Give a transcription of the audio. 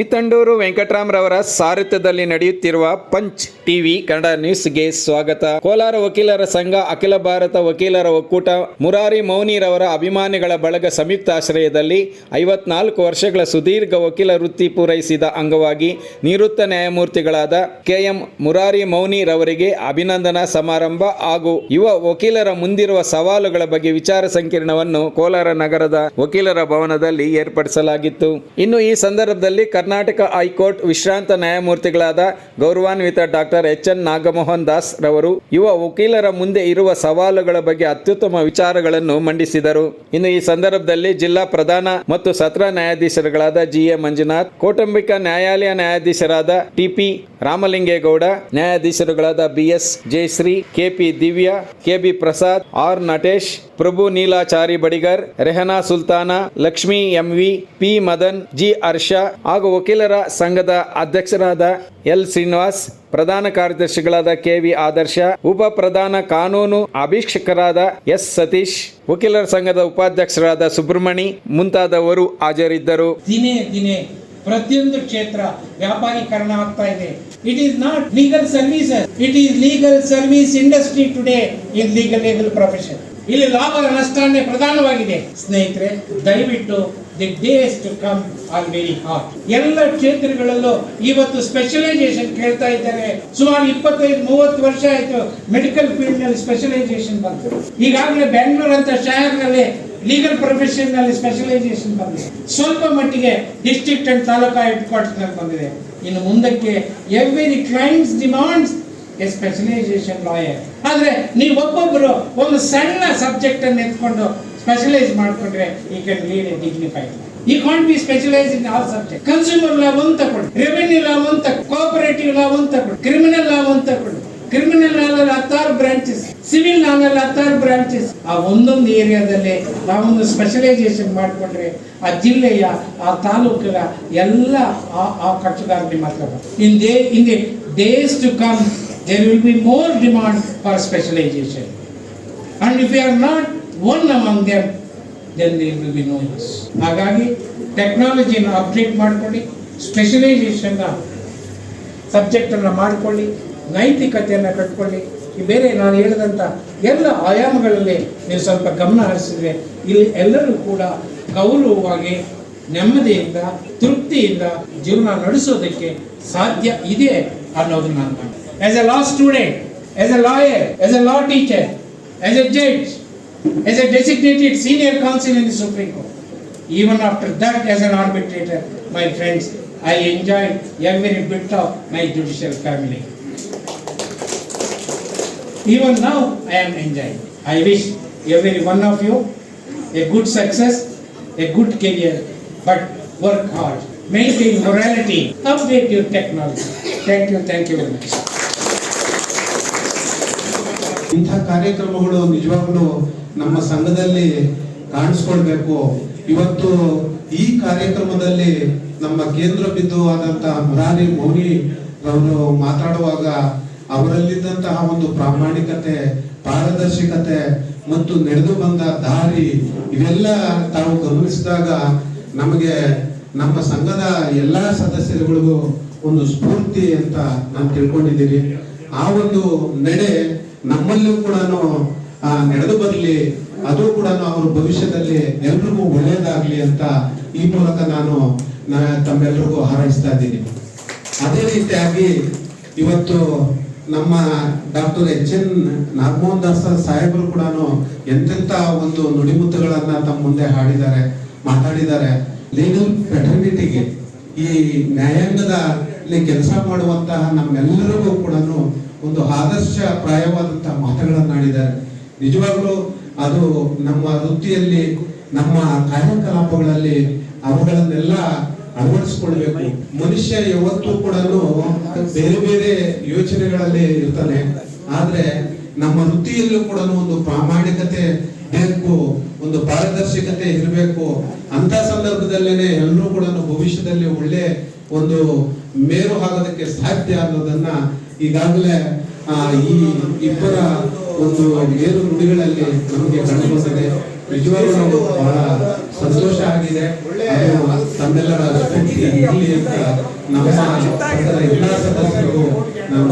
ಕಿತ್ತಂಡೂರು ವೆಂಕಟರಾಮ್ರವರ ಸಾರಥ್ಯದಲ್ಲಿ ನಡೆಯುತ್ತಿರುವ punch TV Kannada ನ್ಯೂಸ್ಗೆ ಸ್ವಾಗತ. ಕೋಲಾರ ವಕೀಲರ ಸಂಘ, ಅಖಿಲ ಭಾರತ ವಕೀಲರ ಒಕ್ಕೂಟ, ಮುರಾರಿ ಮೌನಿರವರ ಅಭಿಮಾನಿಗಳ ಬಳಗ ಸಂಯುಕ್ತ ಆಶ್ರಯದಲ್ಲಿ ಐವತ್ನಾಲ್ಕು ವರ್ಷಗಳ ಸುದೀರ್ಘ ವಕೀಲ ವೃತ್ತಿ ಪೂರೈಸಿದ ಅಂಗವಾಗಿ ನಿವೃತ್ತ ನ್ಯಾಯಮೂರ್ತಿಗಳಾದ ಕೆಎಂ ಮುರಾರಿ ಮೌನಿರವರಿಗೆ ಅಭಿನಂದನಾ ಸಮಾರಂಭ ಹಾಗೂ ಯುವ ವಕೀಲರ ಮುಂದಿರುವ ಸವಾಲುಗಳ ಬಗ್ಗೆ ವಿಚಾರ ಸಂಕಿರಣವನ್ನು ಕೋಲಾರ ನಗರದ ವಕೀಲರ ಭವನದಲ್ಲಿ ಏರ್ಪಡಿಸಲಾಗಿತ್ತು. ಇನ್ನು ಈ ಸಂದರ್ಭದಲ್ಲಿ ಕರ್ನಾಟಕ ಹೈಕೋರ್ಟ್ ವಿಶ್ರಾಂತ ನ್ಯಾಯಮೂರ್ತಿಗಳಾದ ಗೌರವಾನ್ವಿತ doctor H N Nagamohan Das ರವರು ಯುವ ವಕೀಲರ ಮುಂದೆ ಇರುವ ಸವಾಲುಗಳ ಬಗ್ಗೆ ಅತ್ಯುತ್ತಮ ವಿಚಾರಗಳನ್ನು ಮಂಡಿಸಿದರು. ಇನ್ನು ಈ ಸಂದರ್ಭದಲ್ಲಿ ಜಿಲ್ಲಾ ಪ್ರಧಾನ ಮತ್ತು ಸತ್ರ ನ್ಯಾಯಾಧೀಶರುಗಳಾದ ಜಿ ಎ ಮಂಜುನಾಥ್, ಕೌಟುಂಬಿಕ ನ್ಯಾಯಾಲಯ ನ್ಯಾಯಾಧೀಶರಾದ T P Ramalingegowda, ನ್ಯಾಯಾಧೀಶರುಗಳಾದ B S Jayashree, K P Divya, K B Prasad, R. Natesh, Prabhu Nilachari Badiger, Rehana Sultana, Lakshmi M V P. Madan, G. Harsha ಹಾಗೂ ವಕೀಲರ ಸಂಘದ ಅಧ್ಯಕ್ಷರಾದ ಎಲ್ ಶ್ರೀನಿವಾಸ್, ಪ್ರಧಾನ ಕಾರ್ಯದರ್ಶಿಗಳಾದ ಕೆ ವಿ ಆದರ್ಶ, ಉಪ ಪ್ರಧಾನ ಕಾನೂನು ಅಭೀಕ್ಷಕರಾದ ಎಸ್ ಸತೀಶ್, ವಕೀಲರ ಸಂಘದ ಉಪಾಧ್ಯಕ್ಷರಾದ ಸುಬ್ರಹ್ಮಣಿ ಮುಂತಾದವರು ಹಾಜರಿದ್ದರು. ದಿನೇ ದಿನೇ ಪ್ರತಿಯೊಂದು ಕ್ಷೇತ್ರ ವ್ಯಾಪಾರೀಕರಣ ಆಗ್ತಾ ಇದೆ. It is not legal services it is legal service industry today in legal legal profession ಇಲ್ಲಿ ಲಾಭ ನಷ್ಟನೇ ಪ್ರಧಾನವಾಗಿದೆ. ಸ್ನೇಹಿತರೆ, ದಯವಿಟ್ಟು the days to come are very hot ಎಲ್ಲ ಕ್ಷೇತ್ರಗಳಲ್ಲೂ ಇವತ್ತು ಸ್ಪೆಷಲೈಸೇಷನ್ ಕೇಳ್ತಾ ಇದ್ದಾರೆ. ಸುಮಾರು ಇಪ್ಪತ್ತೈದು, ಮೂವತ್ತು ವರ್ಷ ಆಯ್ತು ಮೆಡಿಕಲ್ ಫೀಲ್ಡ್ನಲ್ಲಿ ಸ್ಪೆಷಲೈಸೇಷನ್ ಬಂತು. ಈಗಾಗಲೇ ಬೆಂಗಳೂರು ಅಂತ ಶಹರ್ನಲ್ಲಿ ಲೀಗಲ್ ಪ್ರೊಫೆಷನ್ನಲ್ಲಿ ಸ್ಪೆಷಲೈಸೇಷನ್ ಬಂದಿದೆ. ಸ್ವಲ್ಪ ಮಟ್ಟಿಗೆ ಡಿಸ್ಟ್ರಿಕ್ಟ್ ಅಂಡ್ ತಾಲೂಕಾ ಹೆಡ್ ಕ್ವಾರ್ಟರ್ನಲ್ಲಿ ಬಂದಿದೆ. ಇನ್ನು ಮುಂದಕ್ಕೆ every clients demands a specialization lawyer ಆದ್ರೆ ನೀವು ಒಬ್ಬೊಬ್ಬರು ಒಂದು ಸಣ್ಣ ಸಬ್ಜೆಕ್ಟ್ ಅನ್ನು ಎತ್ಕೊಂಡು ಸ್ಪೆಷಲೈಸ್ ಮಾಡಿಕೊಂಡ್ರೆ he can lead a dignified he can't be specialise in all subject consumer law ಒಂದು ತಗೊಳ್ಳಿ ರೆವೆನ್ಯೂ ಲಾ ತಗೊಳ್ಳಿ ಕೋಆಪರೇಟಿವ್ ಲಾ ಒಂದು ತಗೊಳ್ಳಿ ಕ್ರಿಮಿನಲ್ ಲಾ ಒಂದು ತಗೊಳ್ಳಿ ಕ್ರಿಮಿನಲ್ ಲಾದಲ್ಲಿ ಹತ್ತಾರು ಬ್ರಾಂಚಸ್ ಸಿವಿಲ್ ಲಾನಲ್ಲಿ ಹತ್ತಾರು ಬ್ರಾಂಚಸ್ ಆ ಒಂದೊಂದು ಏರಿಯಾದಲ್ಲಿ ನಾವೊಂದು ಸ್ಪೆಷಲೈಸೇಷನ್ ಮಾಡಿಕೊಂಡ್ರೆ ಆ ಜಿಲ್ಲೆಯ, ಆ ತಾಲೂಕಿನ ಎಲ್ಲ ಆ ಆ ಮಾತ್ರ in the in the days to come there will be more demand for specialization. And if we are not one among them, then there will be no use. ಹಾಗಾಗಿ ಟೆಕ್ನಾಲಜಿನ ಅಪ್ಡೇಟ್ ಮಾಡಿಕೊಳ್ಳಿ ಸ್ಪೆಷಲೈಸೇಷನ್ನ ಸಬ್ಜೆಕ್ಟನ್ನು ಮಾಡಿಕೊಳ್ಳಿ ನೈತಿಕತೆಯನ್ನು ಕಟ್ಕೊಳ್ಳಿ ಬೇರೆ ನಾನು ಹೇಳಿದಂಥ ಎಲ್ಲ ಆಯಾಮಗಳಲ್ಲಿ ನೀವು ಸ್ವಲ್ಪ ಗಮನ ಹರಿಸಿದ್ರೆ ಇಲ್ಲಿ ಎಲ್ಲರೂ ಕೂಡ ಗೌರವವಾಗಿ ನೆಮ್ಮದಿಯಿಂದ ತೃಪ್ತಿಯಿಂದ ಜೀವನ ನಡೆಸೋದಕ್ಕೆ ಸಾಧ್ಯ ಇದೆ ಅನ್ನೋದು ನಾನು as a law student, as a lawyer, as a law teacher, as a judge, as a designated senior counsel in the Supreme Court. Even after that, as an arbitrator, my friends, I enjoyed every bit of my judicial family. Even now, I am enjoying. I wish every one of you a good success, a good career, but work hard. Maintain morality. Update your technology. Thank you, thank you very much. ಇಂಥ ಕಾರ್ಯಕ್ರಮಗಳು ನಿಜವಾಗ್ಲೂ ನಮ್ಮ ಸಂಘದಲ್ಲಿ ಕಾಣಿಸ್ಕೊಳ್ಬೇಕು. ಇವತ್ತು ಈ ಕಾರ್ಯಕ್ರಮದಲ್ಲಿ ನಮ್ಮ ಕೇಂದ್ರ ಬಿಂದು ಆದಂತಹ ಮುರಾರಿ ಮೋಹಿ ಅವರು ಮಾತಾಡುವಾಗ ಅವರಲ್ಲಿದ್ದಂತಹ ಒಂದು ಪ್ರಾಮಾಣಿಕತೆ, ಪಾರದರ್ಶಕತೆ ಮತ್ತು ನಡೆದು ಬಂದ ದಾರಿ ಇವೆಲ್ಲ ತಾವು ಗಮನಿಸಿದಾಗ ನಮಗೆ ನಮ್ಮ ಸಂಘದ ಎಲ್ಲಾ ಸದಸ್ಯರುಗಳಿಗೂ ಒಂದು ಸ್ಫೂರ್ತಿ ಅಂತ ನಾನು ತಿಳ್ಕೊಂಡಿದ್ದೀನಿ. ಆ ಒಂದು ನಡೆ ನಮ್ಮಲ್ಲೂ ಕೂಡ ನಡೆದು ಬರಲಿ, ಅದು ಕೂಡ ಅವ್ರ ಭವಿಷ್ಯದಲ್ಲಿ ಎಲ್ರಿಗೂ ಒಳ್ಳೆಯದಾಗ್ಲಿ ಅಂತ ಈ ಮೂಲಕ ನಾನು ತಮ್ಮೆಲ್ರಿಗೂ ಹಾರೈಸ್ತಾ ಇದ್ದೀನಿ. ಅದೇ ರೀತಿಯಾಗಿ ಇವತ್ತು ನಮ್ಮ doctor H N Nagamohan Das ಸಾಹೇಬರು ಕೂಡ ಎಂತೆಂಥ ಒಂದು ನುಡಿಮುತ್ತುಗಳನ್ನ ತಮ್ಮ ಮುಂದೆ ಹಾಡಿದ್ದಾರೆ, ಮಾತಾಡಿದ್ದಾರೆ. ಲೀಗಲ್ ಪೆಟರ್ನಿಟಿಗೆ ಈ ನ್ಯಾಯಾಂಗದ ಕೆಲಸ ಮಾಡುವಂತಹ ನಮ್ಮೆಲ್ಲರಿಗೂ ಕೂಡ ಒಂದು ಆದರ್ಶ ಪ್ರಾಯವಾದಂತಹ ಮಾತುಗಳನ್ನಾಡಿದ್ದಾರೆ ನಿಜವಾಗ್ಲೂ ಅದು ನಮ್ಮ ವೃತ್ತಿಯಲ್ಲಿ, ನಮ್ಮ ಕಾರ್ಯಕಲಾಪಗಳಲ್ಲಿ ಅವುಗಳನ್ನೆಲ್ಲ ಅಳವಡಿಸ್ಕೊಳ್ಬೇಕು. ಮನುಷ್ಯ ಯಾವತ್ತೂ ಕೂಡ ಬೇರೆ ಬೇರೆ ಯೋಚನೆಗಳಲ್ಲಿ ಇರ್ತಾನೆ. ಆದ್ರೆ ನಮ್ಮ ವೃತ್ತಿಯಲ್ಲೂ ಕೂಡ ಒಂದು ಪ್ರಾಮಾಣಿಕತೆ ಬೇಕು ಒಂದು ಪಾರದರ್ಶಕತೆ ಇರಬೇಕು. ಅಂತ ಸಂದರ್ಭದಲ್ಲೇನೆ ಎಲ್ಲರೂ ಕೂಡ ಭವಿಷ್ಯದಲ್ಲಿ ಒಳ್ಳೆ ಒಂದು ಮೇರು ಹಾಕೋದಕ್ಕೆ ಸಾಧ್ಯ ಅನ್ನೋದನ್ನ ಈಗಾಗಲೇ ಈ ಇಬ್ಬರ ಒಂದು ಮೇರು ನುಡಿಗಳಲ್ಲಿ ನಮಗೆ ಕಂಡುಬಂದಿದೆ. ನಿಜವಾಗ್ಲೂ ಬಹಳ ಸಂತೋಷ ಆಗಿದೆ. ತಮ್ಮೆಲ್ಲರ ಸ್ಫೂರ್ತಿ ಇರಲಿ ಅಂತ ನಮ್ಮ ಎಲ್ಲ ಸದಸ್ಯರಿಗೂ ನಾನು